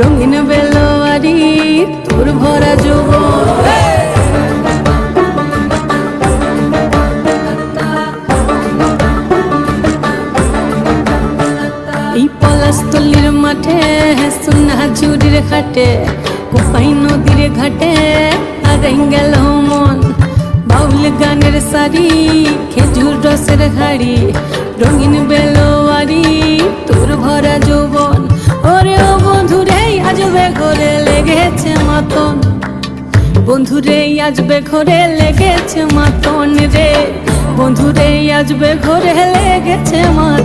রঙিন বেলোয়ারি, তোর ভরা যৌবন এই পলাশতলির মাঠে সোনা ঝুড়ির ঘাটে, কোপাই নদীর ঘাটে গেল মন। বাউল গানের শাড়ি খেজুর রসের হাড়ি, রঙিন বেলোয়ারি মাতন। বন্ধুরে আজবে ঘরে লেগেছে মাতন রে। বন্ধুরে আজবে ঘরে লেগেছে মাতন।